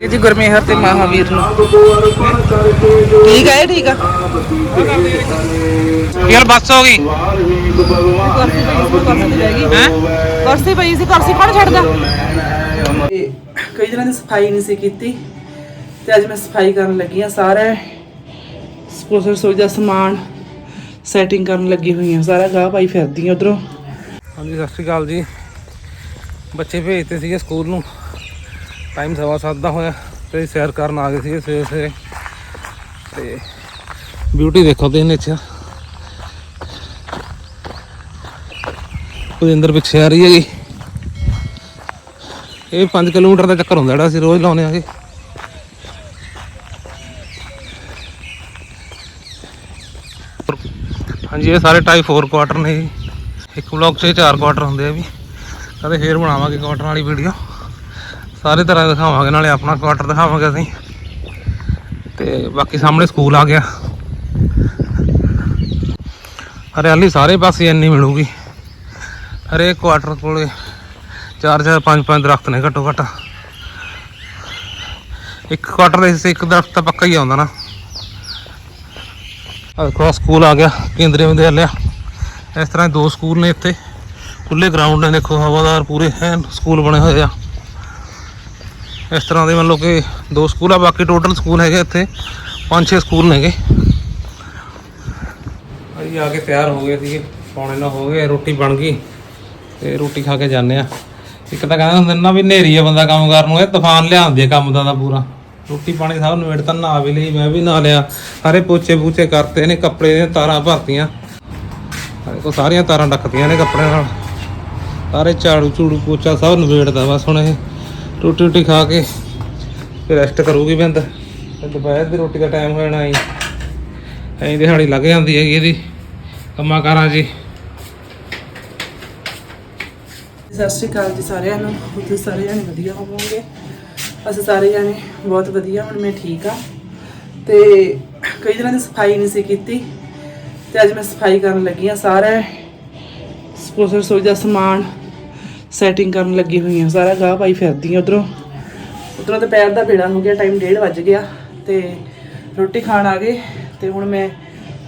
ਇਹ ਜੀ ਗੁਰਮੇਹਰ ਤੇ ਮਹਾਵੀਰ ਨੂੰ। ਠੀਕ ਹੈ ਠੀਕ ਆ? ਯਾਰ ਬੱਸ ਹੋ ਗਈ? ਕੁਰਸੀ ਪਈ ਸੀ ਕੁਰਸੀ ਲੈ ਗਈ ਹੈ ਕੁਰਸੀ ਪਈ ਸੀ ਕੁਰਸੀ ਕੌਣ ਛੱਡਦਾ ਕਈ ਦਿਨਾਂ ਦੀ ਸਫ਼ਾਈ ਨਹੀਂ ਸੀ ਕੀਤੀ ਤੇ ਅੱਜ ਮੈਂ ਸਫ਼ਾਈ ਕਰਨ ਲੱਗੀ ਆ ਸਾਰਾ ਰਸੋਈ ਦਾ ਸਮਾਨ ਸੈਟਿੰਗ ਕਰਨ ਲੱਗੀ ਹੋਈ ਆ ਸਾਰਾ ਗਾਹ ਪਾਈ ਫਿਰਦੀ ਆ ਉਧਰੋਂ। ਹਾਂਜੀ ਸਤਿ ਸ਼੍ਰੀ ਅਕਾਲ ਜੀ। ਬੱਚੇ ਭੇਜਤੇ ਸੀਗੇ ਸਕੂਲ ਨੂੰ। ਟਾਈਮ ਸਵਾ ਸੱਤ ਦਾ ਹੋਇਆ ਤੇ ਸੈਰ ਕਰਨ ਆ ਗਏ ਸੀਗੇ ਸਵੇਰੇ ਸਵੇਰੇ। ਤੇ ਬਿਊਟੀ ਦੇਖੋ ਤੇ ਨੀਚੇ ਉਹਦੇ ਅੰਦਰ ਪਿੱਛੇ ਆ ਰਹੀ ਹੈਗੀ। ਇਹ 5 ਕਿਲੋਮੀਟਰ ਦਾ ਚੱਕਰ ਹੁੰਦਾ ਜਿਹੜਾ ਅਸੀਂ ਰੋਜ਼ ਲਾਉਨੇ ਆਗੇ ਹਾਂਜੀ, ਇਹ ਸਾਰੇ ਟਾਈਪ 4 ਕੁਆਟਰ ਨੇ ਜੀ। ਇੱਕ ਬਲੌਕ 'ਚ ਚਾਰ ਕੁਆਟਰ ਹੁੰਦੇ ਆ ਵੀ। ਕਦੇ ਫੇਰ ਬਣਾਵਾਂਗੇ ਕੁਆਟਰ ਵਾਲੀ ਵੀਡੀਓ ਸਾਰੇ ਤਰ੍ਹਾਂ ਦਿਖਾਵਾਂਗੇ, ਨਾਲੇ ਆਪਣਾ ਕੁਆਟਰ ਦਿਖਾਵਾਂਗੇ ਅਸੀਂ। ਤੇ ਬਾਕੀ ਸਾਹਮਣੇ ਸਕੂਲ ਆ ਗਿਆ। ਹਰਿਆਲੀ ਸਾਰੇ ਪਾਸੇ ਇੰਨੀ ਮਿਲੂਗੀ। ਹਰੇਕ ਕੁਆਟਰ ਕੋਲੇ ਚਾਰ ਚਾਰ ਪੰਜ ਪੰਜ ਦਰਖਤ ਨੇ ਘੱਟੋ ਘੱਟ। ਇੱਕ ਕੁਆਟਰ ਦੇ ਹਿੱਸੇ ਇੱਕ ਦਰਖਤ ਤਾਂ ਪੱਕਾ ਹੀ ਆਉਂਦਾ ਨਾ। ਆਹ ਸਕੂਲ ਆ ਗਿਆ, ਕੇਂਦਰੀ ਵਿਦਿਆਲਿਆ। ਇਸ ਤਰ੍ਹਾਂ ਦੋ ਸਕੂਲ ਨੇ ਇੱਥੇ। ਖੁੱਲੇ ਗਰਾਊਂਡ ਨੇ, ਦੇਖੋ, ਹਵਾਦਾਰ ਪੂਰੇ, ਐਨ ਸਕੂਲ ਬਣੇ ਹੋਏ ਆ। ਇਸ ਤਰ੍ਹਾਂ ਦੇ ਮੰਨ ਲਓ ਕਿ ਦੋ ਸਕੂਲ ਆ, ਬਾਕੀ ਟੋਟਲ ਸਕੂਲ ਹੈਗੇ ਇੱਥੇ। ਪੰਜ, ਛੇ ਸਕੂਲ ਨੇਗੇ। ਅਸੀਂ ਆ ਕੇ ਤਿਆਰ ਹੋ ਗਏ ਸੀਗੇ। ਪੌਣੇ ਨਾਲ ਹੋ ਗਏ, ਰੋਟੀ ਬਣ ਗਈ ਤੇ ਰੋਟੀ ਖਾ ਕੇ ਜਾਂਦੇ ਆ। ਇੱਕ ਤਾਂ ਕਹਿੰਦੇ ਹੁੰਦੇ ਨਾ ਵੀ ਨੇਰੀ ਆ ਬੰਦਾ ਕੰਮ ਕਰਨ ਨੂੰ, ਇਹ ਤੂਫਾਨ ਲਿਆਉਂਦੀ ਆ ਕੰਮ ਦਾ ਤਾਂ ਪੂਰਾ। ਰੋਟੀ ਪਾਣੀ ਸਭ ਨਵੇੜ ਤਾਂ ਨਹਾ ਵੀ ਲਈ, ਮੈਂ ਵੀ ਨਾ ਲਿਆ। ਸਾਰੇ ਪੋਚੇ ਪੂਚੇ ਕਰਤੇ ਨੇ, ਕੱਪੜੇ ਦੀਆਂ ਤਾਰਾਂ ਭਰਤੀਆਂ। ਆਹ ਸਾਰੀਆਂ ਤਾਰਾਂ ਡੱਕਦੀਆਂ ਨੇ ਕੱਪੜਿਆਂ ਨਾਲ। ਸਾਰੇ ਝਾੜੂ ਝੂੜੂ ਪੋਚਾ ਸਭ ਨਵੇੜਦਾ ਬਸ ਹੁਣ ਇਹ। ਰੋਟੀ ਰੋਟੀ ਖਾ ਕੇ ਫਿਰ ਰੈਸਟ ਕਰੂਗੀ ਬਿੰਦ। ਦੁਪਹਿਰ ਦੀ ਰੋਟੀ ਦਾ ਟਾਈਮ ਹੋ ਜਾਣਾ ਐਂ ਐਂ ਦਿਹਾੜੀ ਲੱਗ ਜਾਂਦੀ ਹੈਗੀ ਇਹਦੀ, ਕੰਮਾਂ ਕਾਰਾਂ ਜੀ ਸਤਿ ਸ਼੍ਰੀ ਅਕਾਲ ਜੀ ਸਾਰਿਆਂ ਨੂੰ। ਤੁਸੀਂ ਸਾਰੇ ਜਣੇ ਵਧੀਆ ਹੋਵੋਗੇ। ਅਸੀਂ ਸਾਰੇ ਜਣੇ ਬਹੁਤ ਵਧੀਆ, ਹੁਣ ਮੈਂ ਠੀਕ ਆ। ਤੇ ਕਈ ਦਿਨਾਂ ਦੀ ਸਫ਼ਾਈ ਨਹੀਂ ਸੀ ਕੀਤੀ। ਤੇ ਅੱਜ ਮੈਂ ਸਫ਼ਾਈ ਕਰਨ ਲੱਗੀ ਆ ਸਾਰਾ। ਸਕੂਲ ਰਸੋਈ ਦਾ ਸਮਾਨ ਸੈਟਿੰਗ ਕਰਨ ਲੱਗੀ ਹੋਈ ਹਾਂ ਸਾਰਾ ਗਾਹ ਪਾਈ ਫਿਰਦੀ ਹਾਂ ਉਧਰੋਂ। ਉਧਰੋਂ ਦੁਪਹਿਰ ਦਾ ਵੇਲਾ ਹੋ ਗਿਆ ਟਾਈਮ 1:30 ਵੱਜ ਗਿਆ। ਤੇ ਰੋਟੀ ਖਾਣ ਆ ਗਏ। ਤੇ ਹੁਣ ਮੈਂ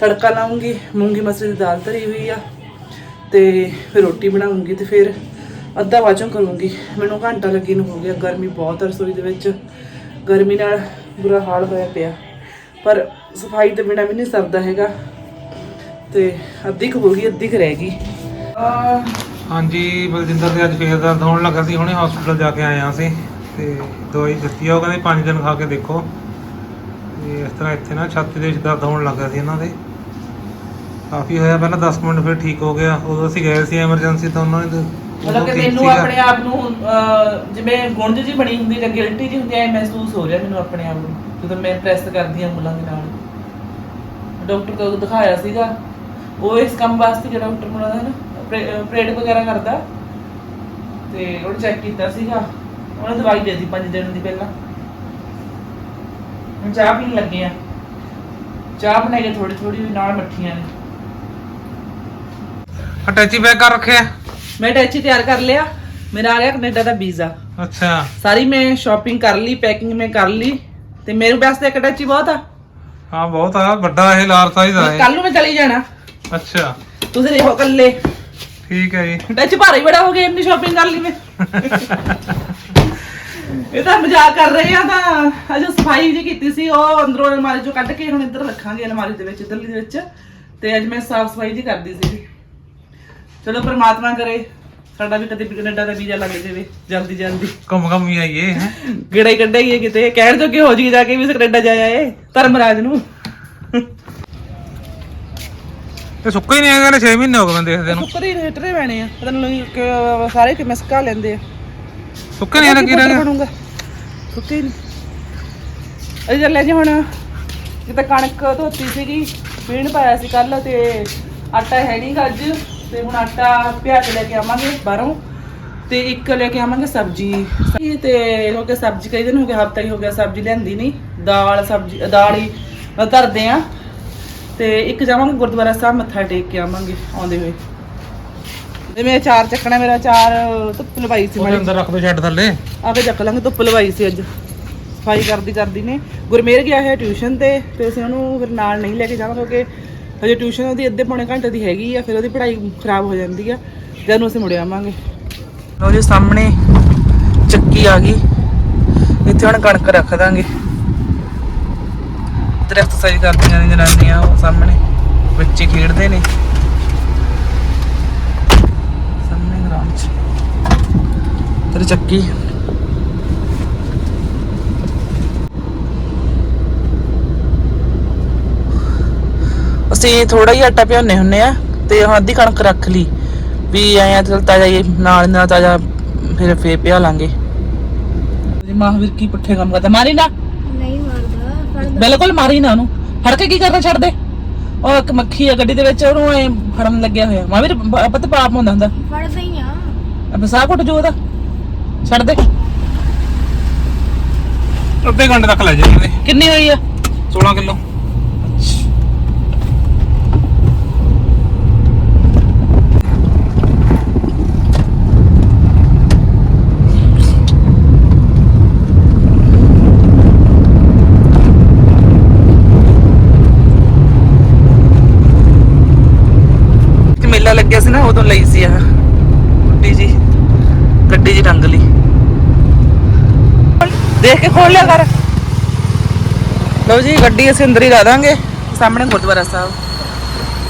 ਤੜਕਾ ਲਾਉਂਗੀ, ਮੂੰਗੀ ਮਸਰੀ ਦੀ ਦਾਲ ਧਰੀ ਹੋਈ ਆ। ਤੇ ਫਿਰ ਰੋਟੀ ਬਣਾਉਂਗੀ ਤੇ ਫਿਰ ਅੱਧਾ ਵਾਚੋਂ ਕਰੂੰਗੀ। ਮੈਨੂੰ ਘੰਟਾ ਲੱਗੀ ਨੂੰ ਹੋ ਗਿਆ। ਗਰਮੀ ਬਹੁਤ ਆ ਰਸੋਈ ਦੇ ਵਿੱਚ। ਗਰਮੀ ਨਾਲ ਬੁਰਾ ਹਾਲ ਹੋਇਆ ਪਿਆ। ਪਰ ਸਫ਼ਾਈ ਤੋਂ ਬਿਨਾ ਵੀ ਨਹੀਂ ਸਰਦਾ ਹੈਗਾ। ਤੇ ਅੱਧੀ ਕੁ ਹੋ ਗਈ, ਅੱਧੀ ਕੁ ਰਹਿ ਗਈ। ਆ ਹਾਂਜੀ ਬਲਜਿੰਦਰ ਦੇ ਅੱਜ ਫੇਰ ਦਰਦ ਹੋਣ ਲੱਗਾ ਸੀ। ਹੁਣੇ ਹਸਪੀਟਲ ਜਾ ਕੇ ਆਏ ਹਾਂ ਅਸੀਂ ਤੇ ਦਵਾਈ ਦਿੱਤੀ ਆ। ਉਹ ਕਹਿੰਦੇ 5 ਦਿਨ ਖਾ ਕੇ ਦੇਖੋ। ਤੇ ਇਸ ਤਰ੍ਹਾਂ ਇੱਥੇ ਨਾ ਛਾਤੀ ਦੇ ਵਿੱਚ ਦਰਦ ਹੋਣ ਲੱਗਾ ਸੀ ਇਹਨਾਂ ਦੇ। ਕਾਫੀ ਹੋਇਆ ਪਹਿਲਾਂ 10 ਮਿੰਟ ਫਿਰ ਠੀਕ ਹੋ ਗਿਆ। ਉਦੋਂ ਅਸੀਂ ਗਏ ਸੀ ਐਮਰਜੈਂਸੀ ਤਾਂ ਉਹਨਾਂ ਨੇ ਮਤਲਬ ਕਿ ਮੈਨੂੰ। ਆਪਣੇ ਆਪ ਨੂੰ ਅਹ, ਜਿਵੇਂ ਗੁੰਝ ਜੀ ਬਣੀ ਹੁੰਦੀ ਜਾਂ ਗਿਲਟੀ ਜੀ ਹੁੰਦੀ ਐ ਮਹਿਸੂਸ ਹੋ ਰਿਹਾ ਮੈਨੂੰ ਆਪਣੇ ਆਪ ਨੂੰ ਜਦੋਂ ਮੈਂ ਪ੍ਰੈਸ ਕਰਦੀ ਹਾਂ ਉਂਗਲਾਂ ਦੇ ਨਾਲ। ਡਾਕਟਰ ਕੋਲ ਦਿਖਾਇਆ ਸੀਗਾ। ਉਹ ਇਸ ਕੰਮ ਵਾਸਤੇ ਜਿਹੜਾ ਡਾਕਟਰ ਕੋਲ ਹੈ ਨਾ ਪ੍ਰੇਡ ਵਗੈਰਾ ਕਰਦਾ। ਤੇ ਉਹ ਚੈੱਕ ਕੀਤਾ ਸੀਗਾ। ਉਹਨੇ ਦਵਾਈ ਦੇ ਦਿੱਤੀ 5 ਦਿਨ ਦੀ ਪਹਿਲਾਂ। ਹੁਣ ਚਾਹ ਪੀਣ ਲੱਗੇ ਆ। ਚਾਹ ਬਣਾਈ ਥੋੜੀ ਥੋੜੀ ਨਾਲ ਮੱਠੀਆਂ ਨੇ। ਅਟੈਚੀ ਬੈਗ ਕਰ ਰੱਖਿਆ? ਮੈਂ ਟੈਚੀ ਤਿਆਰ ਕਰ ਲਿਆ। ਮੇਰਾ ਆ ਗਿਆ ਕੈਨੇਡਾ ਦਾ ਵੀਜ਼ਾ। ਅੱਛਾ। ਸਾਰੀ ਮੈਂ ਸ਼ਾਪਿੰਗ ਕਰ ਲਈ ਪੈਕਿੰਗ ਮੈਂ ਕਰ ਲਈ। ਤੇ ਮੇਰੇ ਵਾਸਤੇ ਇੱਕ ਟੈਚੀ ਬਹੁਤ ਆ। ਹਾਂ ਬਹੁਤ ਆ। ਵੱਡਾ ਇਹ ਲਾਰ ਸਾਈਜ਼ ਆ ਕੱਲ ਨੂੰ ਮੈਂ ਚਲੀ ਜਾਣਾ। ਅੱਛਾ। ਤੁਸੀਂ ਦੇਖੋ ਕੱਲੇ ਠੀਕ ਹੈ ਜੀ। ਟੈਚੀ ਭਾਰਾ ਹੀ ਬੜਾ ਹੋ ਗਿਆ ਇੰਨੀ ਸ਼ਾਪਿੰਗ ਕਰ ਲਈ ਮੈਂ। ਇਹ ਤਾਂ ਮਜ਼ਾਕ ਕਰ ਰਹੇ ਆ ਤਾਂ ਅਜੇ ਸਫ਼ਾਈ ਜੀ ਕੀਤੀ ਸੀ ਉਹ ਅੰਦਰੋਂ ਅਲਮਾਰੀ ਚੋਂ ਕੱਢ ਕੇ ਹੁਣ ਇੱਧਰ ਰੱਖਾਂਗੇ ਅਲਮਾਰੀ ਦੇ ਵਿੱਚ ਇੱਧਰਲੀ ਦੇ ਵਿੱਚ। ਤੇ ਅੱਜ ਮੈਂ ਸਾਫ਼ ਸਫ਼ਾਈ ਜੀ ਕਰਦੀ ਸੀ ਚਲੋ ਪ੍ਰਮਾਤਮਾ ਕਰੇ ਸਾਡਾ ਵੀ ਕਦੇ ਕੈਨੇਡਾ ਦਾ ਵੀਜ਼ਾ ਲੱਗ ਜਾਵੇ ਜਲਦੀ ਜਲਦੀ ਘੁੰਮ ਘੁੰਮ ਹੀ ਆਈਏ ਹੈਂ। ਗੇੜਾ ਹੀ ਕੱਢਾਈਏ ਕਿਤੇ ਕਹਿਣ ਜੋਗੇ ਹੋ ਜੀ ਜਾ ਕੇ ਵੀ ਕੈਨੇਡਾ ਜਾ ਆਏ ਧਰਮਰਾਜ ਨੂੰ। ਇਹ ਸੁੱਕਾ ਹੀ ਨਹੀਂ ਹੈਗਾ ਨੇ 6 ਮਹੀਨੇ ਹੋ ਗਏ ਮੈਂ ਦੇਖਦੇ ਨੂੰ। ਸੁੱਕਦੇ ਹੀ ਰੇਟਰੇ ਪੈਣੇ ਆ ਪਤਾ ਨਹੀਂ ਕਿ ਸਾਰੇ ਕਿ ਮਸਕਾ ਲੈਂਦੇ ਆ। ਸੁੱਕਾ ਨਹੀਂ ਲੱਗੀ ਰਹਿ ਬਣੂਗਾ? ਸੁੱਕੇ ਹੀ ਨਹੀਂ। ਅਜੇ ਚੱਲੇ ਜੀ ਹੁਣ ਜਿੱਦਾਂ ਕਣਕ ਧੋਤੀ ਸੀਗੀ ਪੀਣ ਪਾਇਆ ਸੀ ਕੱਲ ਤੇ ਆਟਾ ਹੈ ਨਹੀਂਗਾ ਅੱਜ। ਤੇ ਹੁਣ ਆਟਾ ਪਿਆ ਕੇ ਲੈ ਕੇ ਆਵਾਂਗੇ ਬਾਹਰੋਂ। ਤੇ ਇੱਕ ਲੈ ਕੇ ਆਵਾਂਗੇ ਸਬਜ਼ੀ। ਤੇ ਹੋ ਗਿਆ ਸਬਜ਼ੀ ਕਈ ਦਿਨ ਹੋ ਗਏ ਹਫਤਾ ਹੀ ਹੋ ਗਿਆ ਸਬਜ਼ੀ ਲੈਂਦੀ ਨਹੀਂ। ਦਾਲ ਸਬਜ਼ੀ ਦਾਲ ਹੀ ਧਰਦੇ ਆ। ਤੇ ਇੱਕ ਜਾਵਾਂਗੇ ਗੁਰਦੁਆਰਾ ਸਾਹਿਬ ਮੱਥਾ ਟੇਕ ਕੇ ਆਵਾਂਗੇ ਆਉਂਦੇ ਹੋਏ। ਤੇ ਮੈਂ ਚਾਰ ਚੱਕਣਾ ਮੇਰਾ ਚਾਰ ਧੁੱਪ ਲਵਾਈ ਸੀ ਉਹਦੇ ਅੰਦਰ ਰੱਖ ਦੋ ਛੱਡ ਥੱਲੇ। ਆਪੇ ਚੱਕ ਲਾਂਗੇ ਧੁੱਪ ਲਵਾਈ ਸੀ ਅੱਜ। ਸਫ਼ਾਈ ਕਰਦੀ ਕਰਦੀ ਨੇ। ਗੁਰਮੇਰ ਗਿਆ ਹੈ ਟਿਊਸ਼ਨ ਤੇ ਤੇ ਅਸੀਂ ਉਹਨੂੰ ਫਿਰ ਨਾਲ ਨਹੀਂ ਲੈ ਕੇ ਜਾਣਾ ਕਿਉਂਕਿ ਹਜੇ ਟਿਊਸ਼ਨ ਉਹਦੀ ਅੱਧੇ ਪੌਣੇ ਘੰਟੇ ਦੀ ਹੈਗੀ ਆ ਫਿਰ ਉਹਦੀ ਪੜ੍ਹਾਈ ਖਰਾਬ ਹੋ ਜਾਂਦੀ ਆ। ਜਦ ਨੂੰ ਅਸੀਂ ਮੁੜ ਆਵਾਂਗੇ। ਲੋ ਜੀ ਸਾਹਮਣੇ ਚੱਕੀ ਆ ਗਈ। ਇੱਥੇ ਹੁਣ ਕਣਕ ਰੱਖ ਦਾਂਗੇ। ਇੱਧਰ ਐਕਸਰਸਾਈਜ਼ ਕਰਦੀਆਂ ਨੇ ਜਨਾਨੀਆਂ, ਉਹ ਸਾਹਮਣੇ। ਬੱਚੇ ਖੇਡਦੇ ਨੇ। ਸਾਹਮਣੇ ਗਰਾਊਂਡ 'ਚ। ਤੇਰੀ ਚੱਕੀ। ਅਸੀਂ ਥੋੜਾ ਹੀ ਆਟਾ ਪਿਆਉਨੇ ਹੁੰਨੇ ਆ, ਤੇ ਅੱਧੀ ਕਣਕ ਰੱਖ ਲਈ। ਵੀ ਐਂ ਚਲ ਤਾਜ਼ਾ ਇਹ ਨਾਲ ਨਾਲ ਤਾਜ਼ਾ, ਫਿਰ ਫੇਰ ਪਿਆ ਲਾਂਗੇ। ਜੀ ਮਹਾਵੀਰ ਕੀ ਪੁੱਠੇ ਕੰਮ ਕਰਦਾ? ਮਾਰੀ ਨਾ। ਬਿਲਕੁਲ ਮਾਰੀ ਨਾ ਉਹਨੂੰ। ਫੜ ਕੇ ਕੀ ਕਰਨਾ ਛੱਡ ਦੇ। ਉਹ ਇੱਕ ਮੱਖੀ ਆ ਗੱਡੀ ਦੇ ਵਿੱਚ ਉਹਨੂੰ ਐ ਫੜਨ ਲੱਗਿਆ ਹੋਇਆ। ਮਹਾਵੀਰ ਪਤ ਪਾਪ ਹੁੰਦਾ ਹੁੰਦਾ। ਫੜਦਾ ਹੀ ਆ। ਅਬ ਸਾਹ ਘੁੱਟ ਜੋ ਉਹਦਾ। ਛੱਡ ਦੇ। ਅੱਧੇ ਘੰਟੇ ਤੱਕ ਲੈ ਜਾਈਏ ਕਿੰਨੀ ਹੋਈ ਆ? 16 ਕਿਲੋ ਤੇ ਮੇਲਾ ਲੱਗਿਆ ਸੀ ਨਾ, ਉਦੋਂ ਲਈ ਸੀ ਆ ਗੱਡੀ ਜੀ ਗੱਡੀ ਜੀ ਰੰਗ ਲਈ। ਦੇਖ ਕੇ ਖੋਲ ਲਿਆ ਕਰ। ਲਓ ਜੀ, ਗੱਡੀ ਅਸੀਂ ਅੰਦਰ ਹੀ ਲਾ ਦਾਂਗੇ, ਸਾਹਮਣੇ ਗੁਰਦੁਆਰਾ ਸਾਹਿਬ।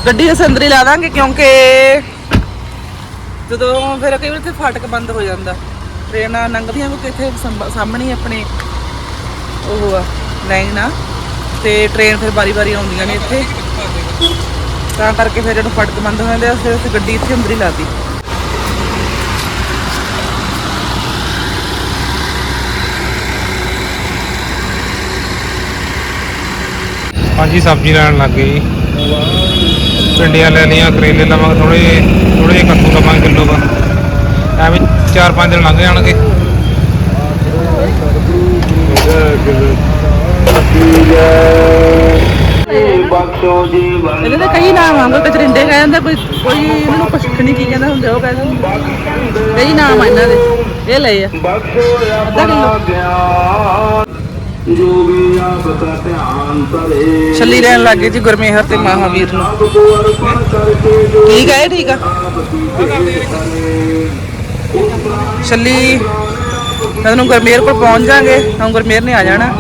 ਗੱਡੀ ਅਸੀਂ ਅੰਦਰ ਹੀ ਲਾ ਦਾਂਗੇ, ਕਿਉਂਕਿ ਜਦੋਂ ਫਿਰ ਕਈ ਵਾਰ ਇੱਥੇ ਫਾਟਕ ਬੰਦ ਹੋ ਜਾਂਦਾ। ਟ੍ਰੇਨਾਂ ਲੰਘਦੀਆਂ ਕਿਉਂਕਿ ਇੱਥੇ ਸਾਹਮਣੇ ਹੀ ਆਪਣੇ ਉਹ ਆ, ਲਾਈਨ ਆ। ਤੇ ਟ੍ਰੇਨ ਫਿਰ ਵਾਰੀ-ਵਾਰੀ ਆਉਂਦੀਆਂ ਨੇ ਇੱਥੇ। ਤਾਂ ਕਰਕੇ ਫਿਰ ਜਦੋਂ ਫਟਕ ਬੰਦ ਹੋ ਜਾਂਦੇ ਆ ਫਿਰ ਅਸੀਂ ਗੱਡੀ ਇੱਥੇ ਅੰਦਰ ਹੀ ਲਾਤੀ ਹਾਂਜੀ ਸਬਜ਼ੀ ਲੈਣ ਲੱਗ ਗਏ ਜੀ। ਭਿੰਡੀਆਂ ਲੈ ਲਈਆਂ ਕਰੇਲੇ ਲਵਾਂਗੇ ਥੋੜੇ ਥੋੜੇ ਜਿਹੇ ਕੱਦੂ ਲਵਾਂਗੇ ਕਿਲੋ ਦਾ ਐਵੇਂ 4-5 ਦਿਨ ਲੰਘ ਜਾਣਗੇ। ਇਹਦੇ ਤਾਂ ਕਈ ਨਾਮ ਆ ਕਚਰਿੰਦੇ ਕਹਿ ਜਾਂਦਾ ਕੋਈ ਕੋਈ ਇਹਨਾਂ ਨੂੰ ਕੁਛ ਨਹੀਂ ਕੀ ਕਹਿੰਦਾ ਹੁੰਦੇ, ਉਹ ਕਹਿ ਕਈ ਨਾਮ ਆ ਇਹਨਾਂ ਦੇ, ਇਹ ਲਏ ਆ। ਅੱਧਾ ਕਿਲੋ ਜੋ ਵੀ ਆਪ ਦਾ ਧਿਆਨ ਧਰੇ ਛੱਲੀ ਲੈਣ ਲੱਗੇ ਜੀ ਗੁਰਮੇਹਰ ਤੇ ਮਹਾਵੀਰ ਨੂੰ। ਠੀਕ ਆ ਇਹ ਠੀਕ ਆ? ਆਪ ਕੀਤੇ ਕਰੇ ਛੱਲੀ ਤੈਨੂੰ ਕੋਲ ਪਹੁੰਚ ਜਾਾਂਗੇ, ਤਾਂ ਗੁਰਮੇਰ ਨੇ ਆ ਜਾਣਾ।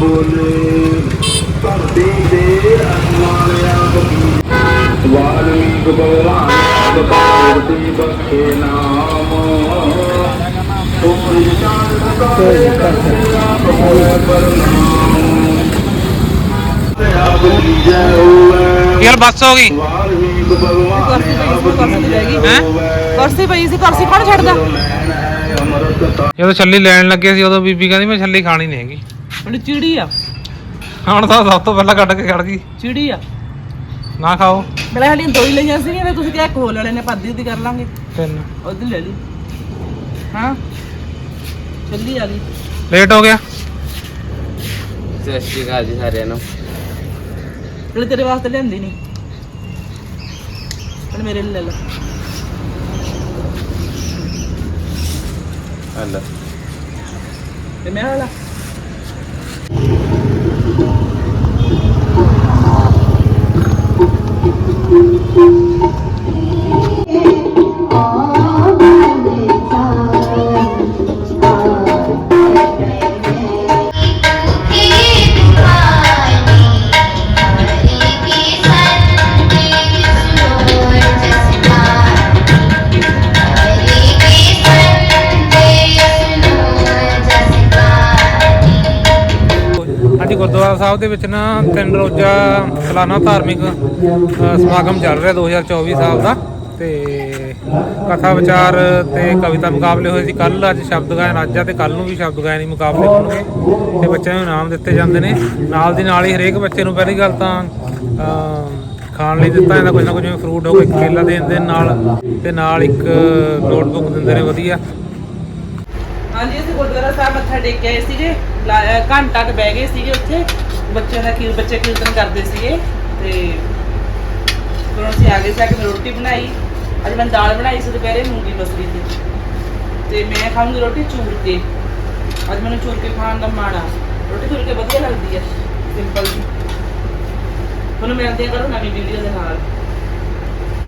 ਬੋਲੇ ਧਰਤੀ ਦੇ ਵਾਲਮੀਕ ਭਗਵਾਨ ਬਖੇ ਨਾਮ। ਪਰਨਾਮ। ਯਾਰ ਬੱਸ ਹੋ ਗਈ। ਵਾਲਮੀਕ ਭਗਵਾਨ ਪਈ ਸੀ ਕੁਰਸੀ ਲੈ ਗਈ ਹੈਂ? ਕੁਰਸੀ ਪਈ ਸੀ ਕੁਰਸੀ ਕੌਣ ਛੱਡਦਾ ਜਦੋਂ ਛੱਲੀ ਲੈਣ ਲੱਗੇ ਸੀ ਉਦੋਂ ਬੀਬੀ ਕਹਿੰਦੀ ਮੈਂ ਛੱਲੀ ਖਾਣੀ ਨਹੀਂ ਹੈਗੀ। ਉਹਨੂੰ ਚਿੜੀ ਆ। ਹੁਣ ਤਾਂ ਸਭ ਤੋਂ ਪਹਿਲਾਂ ਕੱਢ ਕੇ ਖੜ ਗਈ। ਚਿੜੀ ਆ। ਨਾ ਖਾਓ। ਮੈਂ ਹਲੀਆਂ ਦੋ ਹੀ ਲਈਆਂ ਸੀਗੀਆਂ ਤੇ ਤੁਸੀਂ ਕਿਹਾ ਇੱਕ ਹੋਰ ਲੈ ਲੈਣੇ ਪਾਦੀ ਦੀ ਕਰ ਲਾਂਗੇ। ਤਿੰਨ। ਉਹਦੀ ਲੈ ਲਈ। ਹਾਂ। ਚੱਲੀ ਆ ਗਈ। ਲੇਟ ਹੋ ਗਿਆ। ਸਤਿ ਸ਼੍ਰੀ ਅਕਾਲ ਜੀ ਸਾਰਿਆਂ ਨੂੰ। ਜਿਹੜੇ ਤੇਰੇ ਵਾਸਤੇ ਲਿਆਂਦੀ ਨਹੀਂ ਪਰ ਮੇਰੇ ਲਈ ਲੈ ਲੈ। ਹਲੋ ਤੇ ਮੈਂ ਵਾਲਾ ਗੁਰਦੁਆਰਾ ਸਾਹਿਬ ਦੇ ਵਿੱਚ ਨਾ ਤਿੰਨ ਰੋਜ਼ਾ ਸਾਲਾਨਾ ਧਾਰਮਿਕ ਸਮਾਗਮ ਚੱਲ ਰਿਹਾ 2024 ਸਾਲ ਦਾ ਤੇ ਕਥਾ ਵਿਚਾਰ ਤੇ ਕਵਿਤਾ ਮੁਕਾਬਲੇ ਹੋਏ ਸੀ ਕੱਲ ਅੱਜ ਸ਼ਬਦ ਗਾਇਨ, ਅੱਜ ਆ ਤੇ ਕੱਲ ਨੂੰ ਵੀ ਸ਼ਬਦ ਗਾਇਨੀ ਮੁਕਾਬਲੇ ਹੋਣਗੇ ਤੇ ਬੱਚਿਆਂ ਨੂੰ ਇਨਾਮ ਦਿੱਤੇ ਜਾਂਦੇ ਨੇ। ਨਾਲ ਦੀ ਨਾਲ ਹੀ ਹਰੇਕ ਬੱਚੇ ਨੂੰ ਪਹਿਲੀ ਗੱਲ ਤਾਂ ਖਾਣ ਲਈ ਦਿੱਤਾ ਜਾਂਦਾ ਕੁਝ ਨਾ ਕੁਝ ਫਰੂਟ ਹੋ ਗਿਆ ਕੇਲਾ ਦੇ ਨਾਲ ਤੇ ਨਾਲ ਇੱਕ ਨੋਟਬੁੱਕ ਦਿੰਦੇ ਨੇ ਵਧੀਆ। ਹਾਂਜੀ, ਅਸੀਂ ਗੁਰਦੁਆਰਾ ਸਾਹਿਬ ਮੱਥਾ ਟੇਕ ਕੇ ਆਏ ਸੀਗੇ ਘੰਟਾ ਕੁ ਬਹਿ ਗਏ ਸੀਗੇ ਉੱਥੇ। ਬੱਚਿਆਂ ਦਾ ਕੀ ਬੱਚੇ ਕੀਰਤਨ ਕਰਦੇ ਸੀਗੇ ਤੇ ਫਿਰ ਅਸੀਂ ਆ ਗਏ ਸੀ, ਆ ਕੇ ਮੈਂ ਰੋਟੀ ਬਣਾਈ। ਅੱਜ ਮੈਂ ਦਾਲ ਬਣਾਈ ਸੀ ਦੁਪਹਿਰੇ ਮੂੰਗੀ ਮਸਰੀ ਦੀ। ਤੇ ਮੈਂ ਖਾਊਂਗੀ ਰੋਟੀ ਚੂਰ ਕੇ। ਅੱਜ ਮੈਨੂੰ ਚੂਰ ਕੇ ਖਾਣ ਦਾ ਮਾਣਾ ਰੋਟੀ ਚੂਰ ਕੇ ਵਧੀਆ ਲੱਗਦੀ ਹੈ ਸਿੰਪਲ ਜੀ। ਤੁਹਾਨੂੰ ਮਿਲਦੇ ਕਰੋ, ਨਵੀਂ ਵੀਡੀਓ ਦੇ ਨਾਲ।